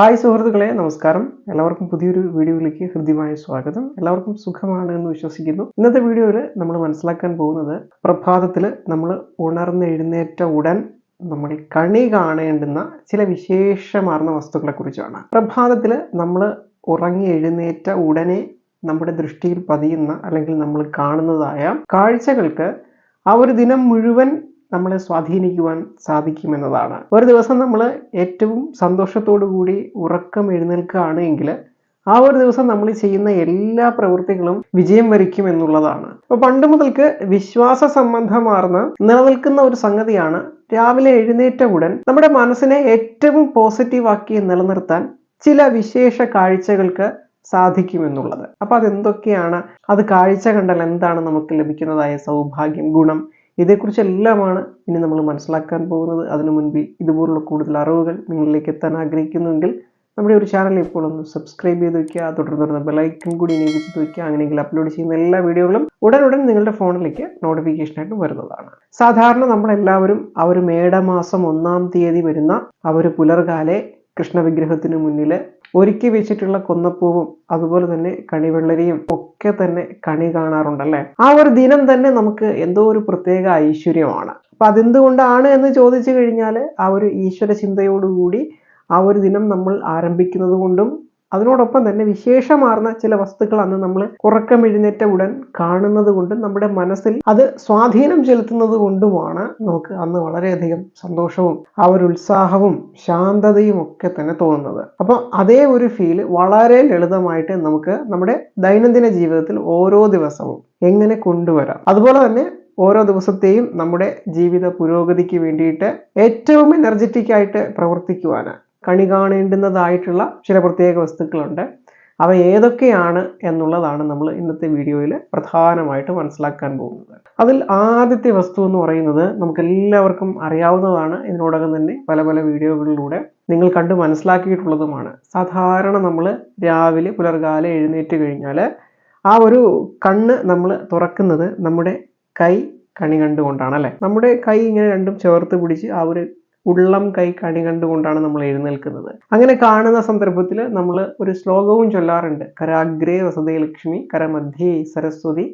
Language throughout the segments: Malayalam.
ഹായ് സുഹൃത്തുക്കളെ നമസ്കാരം. എല്ലാവർക്കും പുതിയൊരു വീഡിയോയിലേക്ക് ഹൃദ്യമായ സ്വാഗതം. എല്ലാവർക്കും സുഖമാണ് എന്ന് വിശ്വസിക്കുന്നു. ഇന്നത്തെ വീഡിയോയിൽ നമ്മൾ മനസ്സിലാക്കാൻ പോകുന്നത് പ്രഭാതത്തിൽ നമ്മൾ ഉണർന്നെഴുന്നേറ്റ ഉടൻ നമ്മൾ കണി കാണേണ്ടുന്ന ചില വിശേഷമാർന്ന വസ്തുക്കളെ കുറിച്ചാണ് പ്രഭാതത്തിൽ നമ്മൾ ഉറങ്ങി എഴുന്നേറ്റ ഉടനെ നമ്മുടെ ദൃഷ്ടിയിൽ പതിയുന്ന അല്ലെങ്കിൽ നമ്മൾ കാണുന്നതായ കാഴ്ചകൾക്ക് ആ ഒരു ദിനം മുഴുവൻ നമ്മളെ സ്വാധീനിക്കുവാൻ സാധിക്കുമെന്നതാണ്. ഒരു ദിവസം നമ്മൾ ഏറ്റവും സന്തോഷത്തോടു കൂടി ഉറക്കം എഴുന്നേൽക്കുകയാണ് എങ്കിൽ ആ ഒരു ദിവസം നമ്മൾ ചെയ്യുന്ന എല്ലാ പ്രവൃത്തികളും വിജയം വരിക്കും എന്നുള്ളതാണ്. അപ്പൊ പണ്ട് മുതൽക്ക് വിശ്വാസ സംബന്ധമാർന്ന് നിലനിൽക്കുന്ന ഒരു സംഗതിയാണ് രാവിലെ എഴുന്നേറ്റ ഉടൻ നമ്മുടെ മനസ്സിനെ ഏറ്റവും പോസിറ്റീവാക്കി നിലനിർത്താൻ ചില വിശേഷ കാഴ്ചകൾക്ക് സാധിക്കുമെന്നുള്ളത്. അപ്പൊ അതെന്തൊക്കെയാണ്? അത് കാഴ്ച കണ്ടാൽ എന്താണ് നമുക്ക് ലഭിക്കുന്നതായ സൗഭാഗ്യം ഗുണം ഇതേക്കുറിച്ചെല്ലാമാണ് ഇനി നമ്മൾ മനസ്സിലാക്കാൻ പോകുന്നത്. അതിനു മുൻപ് ഇതുപോലുള്ള കൂടുതൽ അറിവുകൾ നിങ്ങളിലേക്ക് എത്താൻ ആഗ്രഹിക്കുന്നുവെങ്കിൽ നമ്മുടെ ഒരു ചാനൽ ഇപ്പോൾ ഒന്ന് സബ്സ്ക്രൈബ് ചെയ്ത് വയ്ക്കുക. തുടർന്ന് വരുന്ന ബെലൈക്കൺ കൂടി നിയോഗിച്ച് വയ്ക്കുക. അങ്ങനെയെങ്കിൽ അപ്ലോഡ് ചെയ്യുന്ന എല്ലാ വീഡിയോകളും ഉടൻ ഉടൻ നിങ്ങളുടെ ഫോണിലേക്ക് നോട്ടിഫിക്കേഷനായിട്ട് വരുന്നതാണ്. സാധാരണ നമ്മളെല്ലാവരും ആ ഒരു മേടമാസം ഒന്നാം തീയതി വരുന്ന ആ ഒരു പുലർകാലെ കൃഷ്ണവിഗ്രഹത്തിന് മുന്നിൽ ഒരുക്കി വെച്ചിട്ടുള്ള കൊന്നപ്പൂവും അതുപോലെ തന്നെ കണിവെള്ളരിയും ഒക്കെ തന്നെ കണി കാണാറുണ്ടല്ലേ? ആ ഒരു ദിനം തന്നെ നമുക്ക് എന്തോ ഒരു പ്രത്യേക ഐശ്വര്യമാണ്. അപ്പൊ അതെന്തുകൊണ്ടാണ് എന്ന് ചോദിച്ചു കഴിഞ്ഞാൽ ആ ഒരു ഈശ്വര ചിന്തയോടുകൂടി ആ ഒരു ദിനം നമ്മൾ ആരംഭിക്കുന്നത് കൊണ്ടും അതിനോടൊപ്പം തന്നെ വിശേഷമാർന്ന ചില വസ്തുക്കൾ അന്ന് നമ്മൾ ഉറക്കം എഴുന്നേറ്റ ഉടൻ കാണുന്നത് കൊണ്ടും നമ്മുടെ മനസ്സിൽ അത് സ്വാധീനം ചെലുത്തുന്നത് കൊണ്ടുമാണ് നമുക്ക് അന്ന് വളരെയധികം സന്തോഷവും ആ ഒരു ഉത്സാഹവും ശാന്തതയും ഒക്കെ തന്നെ തോന്നുന്നത്. അപ്പോൾ അതേ ഒരു ഫീൽ വളരെ ലളിതമായിട്ട് നമുക്ക് നമ്മുടെ ദൈനംദിന ജീവിതത്തിൽ ഓരോ ദിവസവും എങ്ങനെ കൊണ്ടുവരാം. അതുപോലെ തന്നെ ഓരോ ദിവസത്തെയും നമ്മുടെ ജീവിത പുരോഗതിക്ക് വേണ്ടിയിട്ട് ഏറ്റവും എനർജറ്റിക് ആയിട്ട് പ്രവർത്തിക്കുവാന് കണി കാണേണ്ടുന്നതായിട്ടുള്ള ചില പ്രത്യേക വസ്തുക്കളുണ്ട്. അവ ഏതൊക്കെയാണ് എന്നുള്ളതാണ് നമ്മൾ ഇന്നത്തെ വീഡിയോയിൽ പ്രധാനമായിട്ട് മനസ്സിലാക്കാൻ പോകുന്നത്. അതിൽ ആദ്യത്തെ വസ്തു എന്ന് പറയുന്നത് നമുക്ക് എല്ലാവർക്കും അറിയാവുന്നതാണ്. ഇതിനോടകം തന്നെ പല പല വീഡിയോകളിലൂടെ നിങ്ങൾ കണ്ട് മനസ്സിലാക്കിയിട്ടുള്ളതുമാണ്. സാധാരണ നമ്മൾ രാവിലെ പുലർകാലം എഴുന്നേറ്റ് കഴിഞ്ഞാൽ ആ ഒരു കണ്ണ് നമ്മൾ തുറക്കുന്നത് നമ്മുടെ കൈ കണി കണ്ടുകൊണ്ടാണ് അല്ലേ? നമ്മുടെ കൈ ഇങ്ങനെ രണ്ടും ചേർത്ത് പിടിച്ച് ആ ഒരു ഉള്ളം കൈ കണി കണ്ടുകൊണ്ടാണ് നമ്മൾ എഴുന്നേൽക്കുന്നത്. അങ്ങനെ കാണുന്ന സന്ദർഭത്തിൽ നമ്മൾ ഒരു ശ്ലോകവും ചൊല്ലാറുണ്ട്. കരാഗ്രേ വസതേ ലക്ഷ്മി കരമധ്യേ സരസ്വതി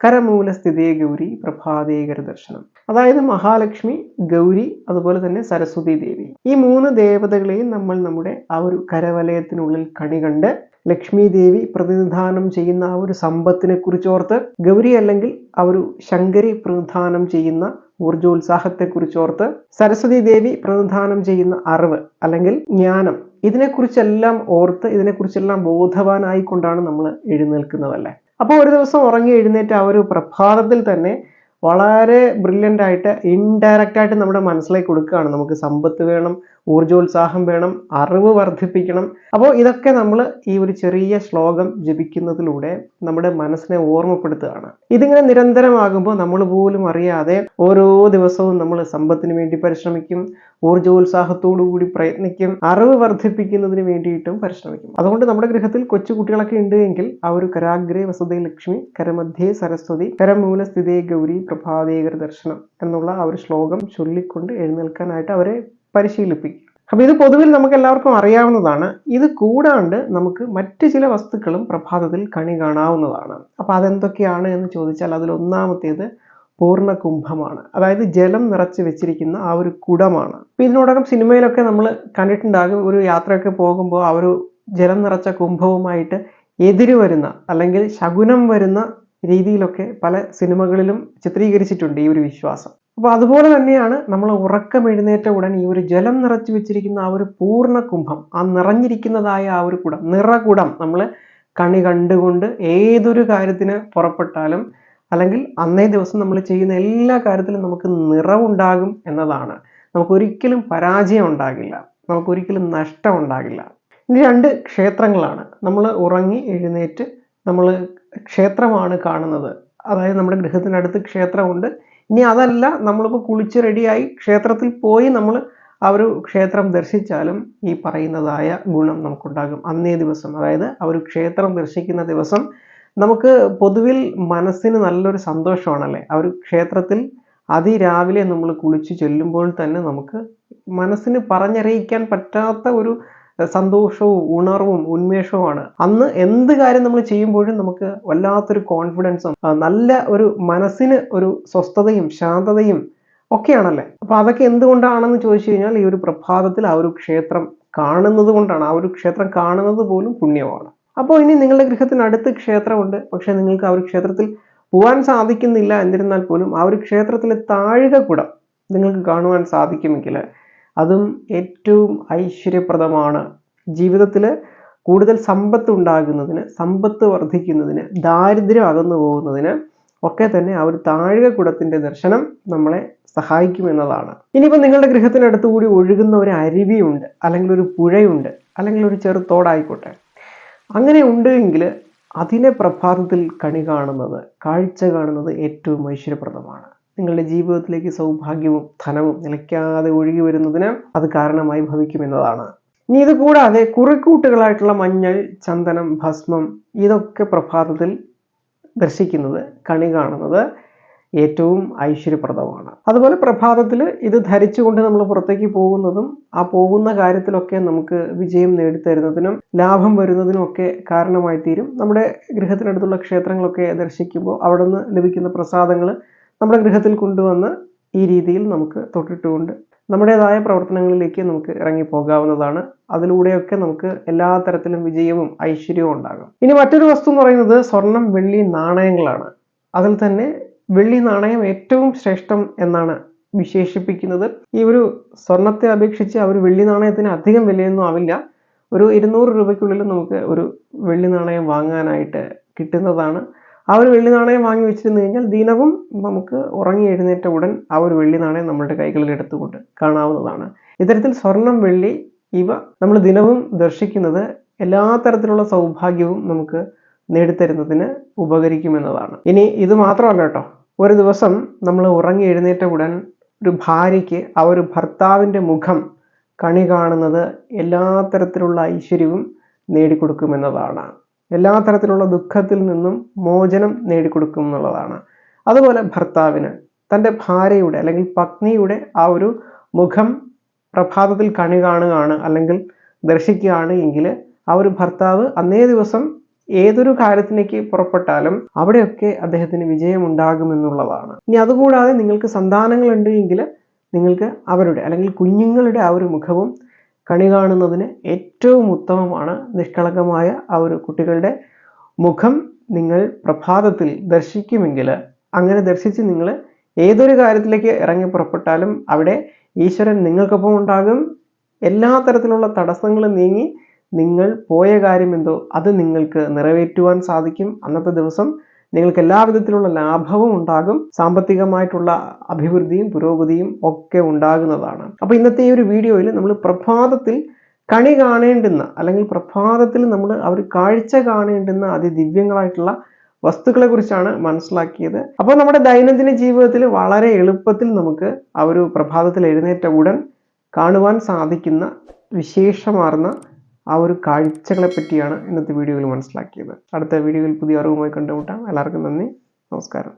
കരമൂലസ്ഥിതേ ഗൗരി പ്രഭാതേകര ദർശനം അതായത് മഹാലക്ഷ്മി ഗൗരി അതുപോലെ തന്നെ സരസ്വതി ദേവി. ഈ മൂന്ന് ദേവതകളെയും നമ്മൾ നമ്മുടെ ആ ഒരു കരവലയത്തിനുള്ളിൽ കണി കണ്ട് ലക്ഷ്മി ദേവി പ്രതിനിധാനം ചെയ്യുന്ന ആ ഒരു സമ്പത്തിനെ കുറിച്ചോർത്ത് ഗൗരി അല്ലെങ്കിൽ ആ ഒരു ശങ്കരി പ്രതിനിധാനം ചെയ്യുന്ന ഊർജോത്സാഹത്തെക്കുറിച്ചോർത്ത് സരസ്വതി ദേവി പ്രതിദാനം ചെയ്യുന്ന അറിവ് അല്ലെങ്കിൽ ജ്ഞാനം ഇതിനെക്കുറിച്ചെല്ലാം ഓർത്ത് ഇതിനെക്കുറിച്ചെല്ലാം ബോധവാനായിക്കൊണ്ടാണ് നമ്മൾ എഴുന്നേൽക്കുന്നതല്ലേ? അപ്പോൾ ഒരു ദിവസം ഉറങ്ങി എഴുന്നേറ്റ് ആ ഒരു പ്രഭാതത്തിൽ തന്നെ വളരെ ബ്രില്യന്റ് ആയിട്ട് ഇൻഡയറക്റ്റ് ആയിട്ട് നമ്മുടെ മനസ്സിലേക്ക് കൊടുക്കുകയാണ്. നമുക്ക് സമ്പത്ത് വേണം ഊർജോത്സാഹം വേണം അറിവ് വർദ്ധിപ്പിക്കണം. അപ്പോൾ ഇതൊക്കെ നമ്മൾ ഈ ഒരു ചെറിയ ശ്ലോകം ജപിക്കുന്നതിലൂടെ നമ്മുടെ മനസ്സിനെ ഓർമ്മപ്പെടുത്തുകയാണ്. ഇതിങ്ങനെ നിരന്തരമാകുമ്പോൾ നമ്മൾ പോലും അറിയാതെ ഓരോ ദിവസവും നമ്മൾ സമ്പത്തിന് വേണ്ടി പരിശ്രമിക്കും ഊർജോത്സാഹത്തോടു കൂടി പ്രയത്നിക്കും അറിവ് വർദ്ധിപ്പിക്കുന്നതിന് വേണ്ടിയിട്ടും പരിശ്രമിക്കും. അതുകൊണ്ട് നമ്മുടെ ഗൃഹത്തിൽ കൊച്ചു കുട്ടികളൊക്കെ ഉണ്ട് എങ്കിൽ ആ ഒരു കരാഗ്രേ വസതേ ലക്ഷ്മി കരമധ്യേ സരസ്വതി കരമൂല സ്ഥിതേ ഗൗരി പ്രഭാതേകര ദർശനം എന്നുള്ള ആ ഒരു ശ്ലോകം ചൊല്ലിക്കൊണ്ട് എഴുന്നേൽക്കാനായിട്ട് അവരെ പരിശീലിപ്പിക്കും. അപ്പൊ ഇത് പൊതുവിൽ നമുക്ക് എല്ലാവർക്കും അറിയാവുന്നതാണ്. ഇത് കൂടാണ്ട് നമുക്ക് മറ്റ് ചില വസ്തുക്കളും പ്രഭാതത്തിൽ കണി കാണാവുന്നതാണ്. അപ്പൊ അതെന്തൊക്കെയാണ് എന്ന് ചോദിച്ചാൽ അതിൽ ഒന്നാമത്തേത് പൂർണ കുംഭമാണ് അതായത് ജലം നിറച്ച് വെച്ചിരിക്കുന്ന ആ ഒരു കുടമാണ്. ഇപ്പൊ ഇതിനോടകം സിനിമയിലൊക്കെ നമ്മൾ കണ്ടിട്ടുണ്ടാകും ഒരു യാത്രയൊക്കെ പോകുമ്പോൾ ആ ഒരു ജലം നിറച്ച കുംഭവുമായിട്ട് എതിര് വരുന്ന അല്ലെങ്കിൽ ശകുനം വരുന്ന രീതിയിലൊക്കെ പല സിനിമകളിലും ചിത്രീകരിച്ചിട്ടുണ്ട് ഈ ഒരു വിശ്വാസം. അപ്പൊ അതുപോലെ തന്നെയാണ് നമ്മൾ ഉറക്കം എഴുന്നേറ്റ ഉടൻ ഈ ഒരു ജലം നിറച്ചു വെച്ചിരിക്കുന്ന ആ ഒരു പൂർണ കുംഭം ആ നിറഞ്ഞിരിക്കുന്നതായ ആ ഒരു കുടം നിറകുടം നമ്മൾ കണി കണ്ടുകൊണ്ട് ഏതൊരു കാര്യത്തിന് പുറപ്പെട്ടാലും അല്ലെങ്കിൽ അന്നേ ദിവസം നമ്മൾ ചെയ്യുന്ന എല്ലാ കാര്യത്തിലും നമുക്ക് നിറവുണ്ടാകും എന്നതാണ്. നമുക്കൊരിക്കലും പരാജയം ഉണ്ടാകില്ല. നമുക്കൊരിക്കലും നഷ്ടം ഉണ്ടാകില്ല. ഇനി രണ്ട് ക്ഷേത്രങ്ങളാണ്. നമ്മൾ ഉറങ്ങി എഴുന്നേറ്റ് നമ്മൾ ക്ഷേത്രമാണ് കാണുന്നത്. അതായത് നമ്മുടെ ഗൃഹത്തിനടുത്ത് ക്ഷേത്രമുണ്ട്. ഇനി അതല്ല നമ്മളിപ്പോൾ കുളിച്ച് റെഡിയായി ക്ഷേത്രത്തിൽ പോയി നമ്മൾ ആ ഒരു ക്ഷേത്രം ദർശിച്ചാലും ഈ പറയുന്നതായ ഗുണം നമുക്കുണ്ടാകും. അന്നേ ദിവസം അതായത് ആ ഒരു ക്ഷേത്രം ദർശിക്കുന്ന ദിവസം നമുക്ക് പൊതുവിൽ മനസ്സിന് നല്ലൊരു സന്തോഷമാണല്ലേ? ആ ഒരു ക്ഷേത്രത്തിൽ അതിരാവിലെ നമ്മൾ കുളിച്ച് ചെല്ലുമ്പോൾ തന്നെ നമുക്ക് മനസ്സിന് പറഞ്ഞറിയിക്കാൻ പറ്റാത്ത ഒരു സന്തോഷവും ഉണർവും ഉന്മേഷവുമാണ്. അന്ന് എന്ത് കാര്യം നമ്മൾ ചെയ്യുമ്പോഴും നമുക്ക് വല്ലാത്തൊരു കോൺഫിഡൻസും നല്ല ഒരു മനസ്സിന് ഒരു സ്വസ്ഥതയും ശാന്തതയും ഒക്കെയാണല്ലേ? അപ്പൊ അതൊക്കെ എന്തുകൊണ്ടാണെന്ന് ചോദിച്ചു കഴിഞ്ഞാൽ ഈ ഒരു പ്രഭാതത്തിൽ ആ ഒരു ക്ഷേത്രം കാണുന്നത് കൊണ്ടാണ്. ആ ഒരു ക്ഷേത്രം കാണുന്നത് പോലും പുണ്യമാണ്. അപ്പോൾ ഇനി നിങ്ങളുടെ ഗൃഹത്തിനടുത്ത് ക്ഷേത്രമുണ്ട്. പക്ഷെ നിങ്ങൾക്ക് ആ ഒരു ക്ഷേത്രത്തിൽ പോകാൻ സാധിക്കുന്നില്ല. എന്നിരുന്നാൽ പോലും ആ ഒരു ക്ഷേത്രത്തിലെ താഴിക കുടം നിങ്ങൾക്ക് കാണുവാൻ സാധിക്കുമെങ്കിൽ അതും ഏറ്റവും ഐശ്വര്യപ്രദമാണ്. ജീവിതത്തിൽ കൂടുതൽ സമ്പത്ത് ഉണ്ടാകുന്നതിന് സമ്പത്ത് വർദ്ധിക്കുന്നതിന് ദാരിദ്ര്യം അകന്നു പോകുന്നതിന് ഒക്കെ തന്നെ ആ ഒരു താഴിക കുടത്തിന്റെ ദർശനം നമ്മളെ സഹായിക്കും സഹായിക്കുമെന്നതാണ് ഇനിയിപ്പോൾ നിങ്ങളുടെ ഗൃഹത്തിനടുത്ത് കൂടി ഒഴുകുന്ന ഒരു അരുവിയുണ്ട് അല്ലെങ്കിൽ ഒരു പുഴയുണ്ട് അല്ലെങ്കിൽ ഒരു ചെറു തോടായിക്കോട്ടെ. അങ്ങനെ ഉണ്ട് എങ്കിൽ അതിനെ പ്രഭാതത്തിൽ കണി കാണുന്നത് കാഴ്ച കാണുന്നത് ഏറ്റവും ഐശ്വര്യപ്രദമാണ്. നിങ്ങളുടെ ജീവിതത്തിലേക്ക് സൗഭാഗ്യവും ധനവും നിലയ്ക്കാതെ ഒഴുകി വരുന്നതിന് അത് കാരണമായി ഭവിക്കുമെന്നതാണ്. ഇനി ഇത് കൂടാതെ കുറിക്കൂട്ടുകളായിട്ടുള്ള മഞ്ഞൾ ചന്ദനം ഭസ്മം ഇതൊക്കെ പ്രഭാതത്തിൽ ദർശിക്കുന്നത് കണി കാണുന്നത് ഏറ്റവും ഐശ്വര്യപ്രദമാണ്. അതുപോലെ പ്രഭാതത്തിൽ ഇത് ധരിച്ചുകൊണ്ട് നമ്മൾ പുറത്തേക്ക് പോകുന്നതും ആ പോകുന്ന കാര്യത്തിലൊക്കെ നമുക്ക് വിജയം നേടിത്തരുന്നതിനും ലാഭം വരുന്നതിനും ഒക്കെ കാരണമായി തീരും നമ്മുടെ ഗൃഹത്തിനടുത്തുള്ള ക്ഷേത്രങ്ങളൊക്കെ ദർശിക്കുമ്പോൾ അവിടെ നിന്ന് ലഭിക്കുന്ന പ്രസാദങ്ങൾ നമ്മുടെ ഗൃഹത്തിൽ കൊണ്ടുവന്ന് ഈ രീതിയിൽ നമുക്ക് തൊട്ടിട്ടുകൊണ്ട് നമ്മുടേതായ പ്രവർത്തനങ്ങളിലേക്ക് നമുക്ക് ഇറങ്ങി പോകാവുന്നതാണ് അതിലൂടെയൊക്കെ നമുക്ക് എല്ലാ തരത്തിലും വിജയവും ഐശ്വര്യവും ഉണ്ടാകും. ഇനി മറ്റൊരു വസ്തു എന്ന് പറയുന്നത് സ്വർണം വെള്ളി നാണയങ്ങളാണ്. അതിൽ തന്നെ വെള്ളി നാണയം ഏറ്റവും ശ്രേഷ്ഠം എന്നാണ് വിശേഷിപ്പിക്കുന്നത്. ഈ ഒരു സ്വർണത്തെ അപേക്ഷിച്ച് ആ ഒരു വെള്ളി നാണയത്തിന് അധികം വിലയൊന്നും ആവില്ല. ഒരു ഇരുന്നൂറ് രൂപയ്ക്കുള്ളിൽ നമുക്ക് ഒരു വെള്ളി നാണയം വാങ്ങാനായിട്ട് കിട്ടുന്നതാണ്. ആ ഒരു വെള്ളി നാണയം വാങ്ങി വെച്ചിരുന്നു കഴിഞ്ഞാൽ ദിനവും നമുക്ക് ഉറങ്ങി എഴുന്നേറ്റ ഉടൻ ആ ഒരു വെള്ളി നാണയം നമ്മുടെ കൈകളിൽ എടുത്തുകൊണ്ട് കാണാവുന്നതാണ്. ഇത്തരത്തിൽ സ്വർണം വെള്ളി ഇവ നമ്മൾ ദിനവും ദർശിക്കുന്നത് എല്ലാ തരത്തിലുള്ള സൗഭാഗ്യവും നമുക്ക് നേടിത്തരുന്നതിന് ഉപകരിക്കുമെന്നതാണ്. ഇനി ഇത് മാത്രമല്ല കേട്ടോ. ഒരു ദിവസം നമ്മൾ ഉറങ്ങി എഴുന്നേറ്റ ഉടൻ ഒരു ഭാര്യയ്ക്ക് ആ ഒരു ഭർത്താവിന്റെ മുഖം കണി കാണുന്നത് എല്ലാ തരത്തിലുള്ള ഐശ്വര്യവും നേടിക്കൊടുക്കുമെന്നതാണ്. എല്ലാ തരത്തിലുള്ള ദുഃഖത്തിൽ നിന്നും മോചനം നേടിക്കൊടുക്കും എന്നുള്ളതാണ്. അതുപോലെ ഭർത്താവിന് തന്റെ ഭാര്യയുടെ അല്ലെങ്കിൽ പത്നിയുടെ ആ ഒരു മുഖം പ്രഭാതത്തിൽ കണി കാണുകയാണ് അല്ലെങ്കിൽ ദർശിക്കുകയാണ് എങ്കിൽ ആ ഒരു ഭർത്താവ് അന്നേ ദിവസം ഏതൊരു കാര്യത്തിലേക്ക് പുറപ്പെട്ടാലും അവിടെയൊക്കെ അദ്ദേഹത്തിന് വിജയമുണ്ടാകുമെന്നുള്ളതാണ് ഇനി അതുകൂടാതെ നിങ്ങൾക്ക് സന്താനങ്ങളുണ്ട് എങ്കിൽ നിങ്ങൾക്ക് അവരുടെ അല്ലെങ്കിൽ കുഞ്ഞുങ്ങളുടെ ആ ഒരു മുഖവും കണി കാണുന്നതിന് ഏറ്റവും ഉത്തമമാണ് നിഷ്കളങ്കമായ ആ ഒരു കുട്ടികളുടെ മുഖം നിങ്ങൾ പ്രഭാതത്തിൽ ദർശിക്കുമെങ്കിൽ അങ്ങനെ ദർശിച്ച് നിങ്ങൾ ഏതൊരു കാര്യത്തിലേക്ക് ഇറങ്ങി പുറപ്പെട്ടാലും അവിടെ ഈശ്വരൻ നിങ്ങൾക്കൊപ്പം ഉണ്ടാകും. എല്ലാ തരത്തിലുള്ള തടസ്സങ്ങളും നീങ്ങി നിങ്ങൾ പോയ കാര്യം എന്തോ അത് നിങ്ങൾക്ക് നിറവേറ്റുവാൻ സാധിക്കും. അന്നത്തെ ദിവസം നിങ്ങൾക്ക് എല്ലാ വിധത്തിലുള്ള ലാഭവും ഉണ്ടാകും. സാമ്പത്തികമായിട്ടുള്ള അഭിവൃദ്ധിയും പുരോഗതിയും ഒക്കെ ഉണ്ടാകുന്നതാണ്. അപ്പോൾ ഇന്നത്തെ ഈ ഒരു വീഡിയോയിൽ നമ്മൾ പ്രഭാതത്തിൽ കണി കാണേണ്ടുന്ന അല്ലെങ്കിൽ പ്രഭാതത്തിൽ നമ്മൾ അവർ കാഴ്ച കാണേണ്ടുന്ന അതിദിവ്യങ്ങളായിട്ടുള്ള വസ്തുക്കളെ കുറിച്ചാണ് മനസ്സിലാക്കിയത്. അപ്പോൾ നമ്മുടെ ദൈനംദിന ജീവിതത്തിൽ വളരെ എളുപ്പത്തിൽ നമുക്ക് ആ ഒരു പ്രഭാതത്തിൽ എഴുന്നേറ്റ ഉടൻ കാണുവാൻ സാധിക്കുന്ന വിശേഷമാർന്ന ആ ഒരു കാഴ്ചകളെ പറ്റിയാണ് ഇന്നത്തെ വീഡിയോയിൽ മനസ്സിലാക്കിയത്. അടുത്ത വീഡിയോയിൽ പുതിയ അറിവുമായി കണ്ടുമുട്ടാം. എല്ലാവർക്കും നന്ദി. നമസ്കാരം.